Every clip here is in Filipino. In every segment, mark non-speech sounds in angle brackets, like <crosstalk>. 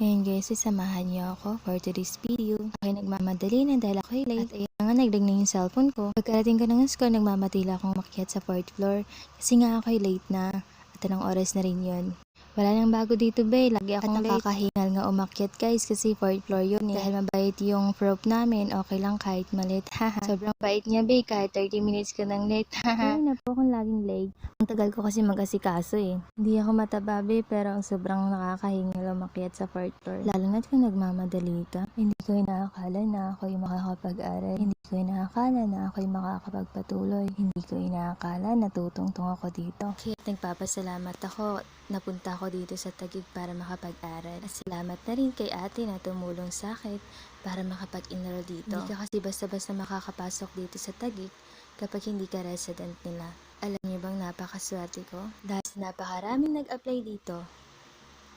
Ngayon guys, sasamahan niyo ako for today's video. Ako'y nagmamadali na dahil ako'y late. At ayun nga, nagdag na yung cellphone ko. Pagkarating ko ng school, nagmamatila akong makiat sa fourth floor. Kasi nga ako'y late na. At anong oras na rin yun. Wala nang bago dito, be. Lagi akong nakakahingal nga umakyat, guys, kasi fourth floor yun. Eh. Dahil mabait yung prop namin, okay lang kahit malit. <laughs> Haha. Sobrang bait niya, be. Kahit 30 minutes ka nang late. <laughs> Haha. Ayun na po akong laging late. Ang tagal ko kasi mag-asikaso eh. Hindi ako mataba, be, pero ang sobrang nakakahingal umakyat sa fourth floor. Lalo na't kung nagmamadali ka. Hindi ko inaakala na ako'y makakapag-aral. Hindi ko inaakala na ako'y makakapagpatuloy. Hindi ko inaakala na tutungtong ako dito. Kaya nagpapasalamat ako napunta ako dito sa Tagig para makapag-aral. At salamat na rin kay ate na tumulong sa akin para makapag-enroll dito. Hindi ka kasi basta-basta makakapasok dito sa Tagig kapag hindi ka resident nila. Alam niyo bang napakaswerte ko? Dahil sa napakaraming nag-apply dito,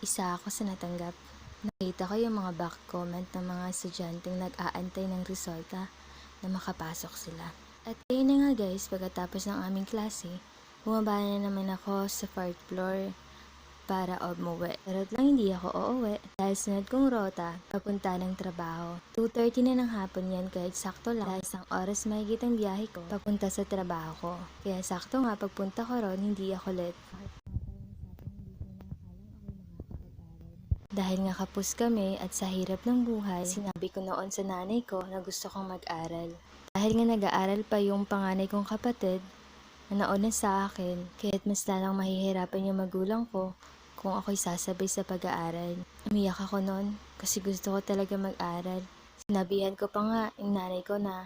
isa ako sa natanggap. Nakita ko yung mga back comment ng mga estudyanteng nag-aantay ng resulta na makapasok sila. At ayun na nga guys, pagkatapos ng aming klase, bumaba na naman ako sa fourth floor para umuwi. Pero lang hindi ako uuwi dahil sunod kong rota papunta ng trabaho. 2.30 na ng hapon yan kahit sakto lang dahil isang oras mahigit ang biyahe ko papunta sa trabaho ko. Kaya sakto nga pagpunta ko ron hindi ako late. Dahil nga kapos kami at sa hirap ng buhay, sinabi ko noon sa nanay ko na gusto kong mag-aral. Dahil nga nag-aaral pa yung panganay kong kapatid, na nauna sa akin, kaya't mas lalang mahihirapan yung magulang ko kung ako'y sasabay sa pag-aaral. Umiyak ako noon kasi gusto ko talaga mag-aral. Sinabihan ko pa nga yung nanay ko na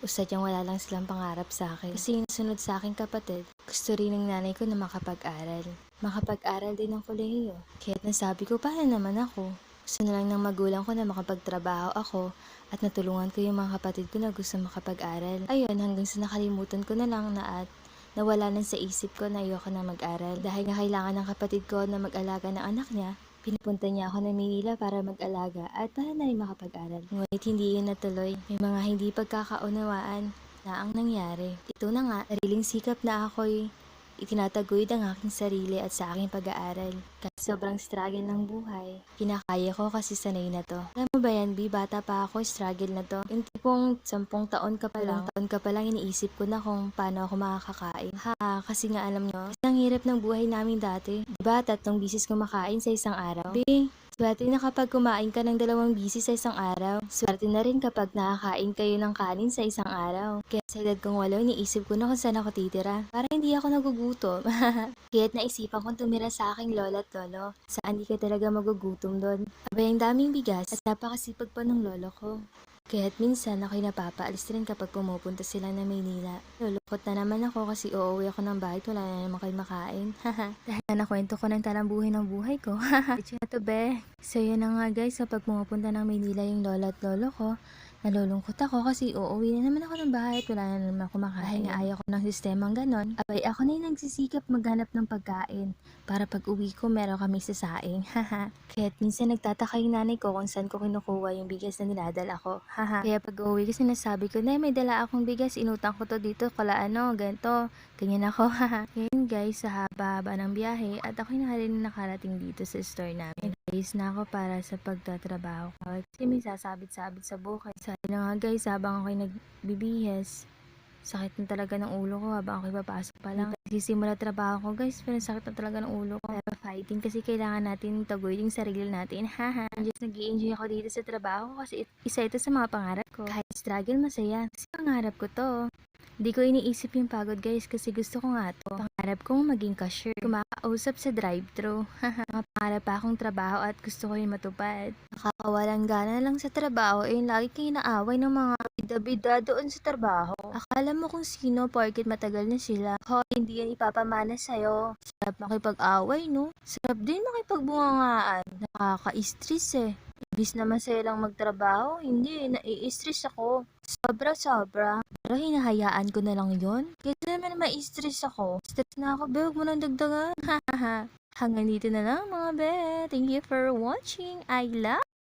usad yung wala lang silang pangarap sa akin. Kasi yung sunod sa akin kapatid, gusto rin ng nanay ko na makapag-aral. Makapag-aral din ng kolehiyo. Kaya't nasabi ko, paano naman ako? Gusto na lang ng magulang ko na makapagtrabaho ako at natulungan ko yung mga kapatid ko na gusto makapag-aral. Ayun, hanggang sa nakalimutan ko na lang na at nawala na sa isip ko na ayoko na mag-aral. Dahil nga kailangan ng kapatid ko na mag-alaga ng anak niya, Pinapunta niya ako ng Manila para mag-alaga at para na makapag-aral. Ngunit hindi yun natuloy. May mga hindi pagkakaunawaan na ang nangyari. Ito na nga, sariling sikap na ako'y itinataguyod ang aking sarili at sa aking pag-aaral. Kahit sobrang struggle ng buhay, kinakaya ko kasi sanay na to. Alam mo ba yan, Bi? Bata pa ako, struggle na to. Yung tipong sampung taon ka pa lang, taon ka pa lang, iniisip ko na kung paano ako makakakain. Ha, kasi nga alam nyo, ang hirap ng buhay namin dati. Diba, tatlong bisis kumakain sa isang araw? Bi, Swerte na kapag kumain ka ng dalawang bisis sa isang araw. Swerte na rin kapag nakakain kayo ng kanin sa isang araw. Kaya sa edad kong walo, iniisip ko na kung saan ako titira. Para hindi ako nagugutom. <laughs> Kaya't naisipan kong tumira sa aking lola at lolo. Saan di ka talaga magugutom doon. Abay ang daming bigas at napakasipag pa ng lolo ko. Kaya't minsan ako'y napapaalis rin kapag pumupunta sila na Maynila. Lulukot na naman ako kasi uuwi ako ng bahay wala na naman kayo makain. <laughs> Dahil na nakwento ko ng talambuhin ng buhay ko. Ito be. So yun na nga guys, kapag pumupunta ng Maynila yung lola at lolo ko, nalulungkot ako kasi uuwi na naman ako ng bahay at wala na naman ako makain. Dahil nga ayaw ko ng sistemang ganon, abay ako na yung nagsisikap maghanap ng pagkain para pag uwi ko meron kami sasaing. <laughs> Haha. Kaya't minsan nagtataka yung nanay ko kung saan ko kinukuha yung bigas na dinadala ko. Haha. Kaya pag uwi ko sinasabi ko, na may dala akong bigas, inutang ko to dito, kala ano, ganito, ganyan ako. <laughs> Haha. Ngayon guys, sa haba-haba ng biyahe at ako'y nakalin nakarating dito sa store namin. Ayos na ako para sa pagtatrabaho ko. Kasi may sasabit-sabit sa buhay. Sabi na nga guys, habang ako'y nagbibihis, sakit na talaga ng ulo ko habang ako'y papasok pa lang. Sisimula trabaho ko guys, pero sakit na talaga ng ulo ko. Pero fighting kasi kailangan natin tagoy yung sarili natin. <laughs> Haha. Just nag enjoy ako dito sa trabaho kasi isa ito sa mga pangarap ko. Kahit struggle, masaya. Kasi pangarap ko to. Hindi ko iniisip yung pagod guys kasi gusto ko nga to. Pangarap kong maging cashier. Kumakausap sa drive-thru. <laughs> Mga pa akong trabaho at gusto ko yung matupad. Nakakawalang gana lang sa trabaho eh lagi kayo inaaway ng mga bida-bida doon sa trabaho. Akala mo kung sino porket matagal na sila. Ho, hindi yan ipapamana sa'yo. Sarap makipag-away no? Sarap din makipagbungangaan. Nakaka-stress eh. Ibis na masaya lang magtrabaho, hindi, nai-stress ako. Sobra-sobra. Pero hinahayaan ko na lang yon. Kasi naman ma-stress ako. Stress na ako, be, huwag mo nang dagdagan. <laughs> Hanggang dito na lang mga be. Thank you for watching. I love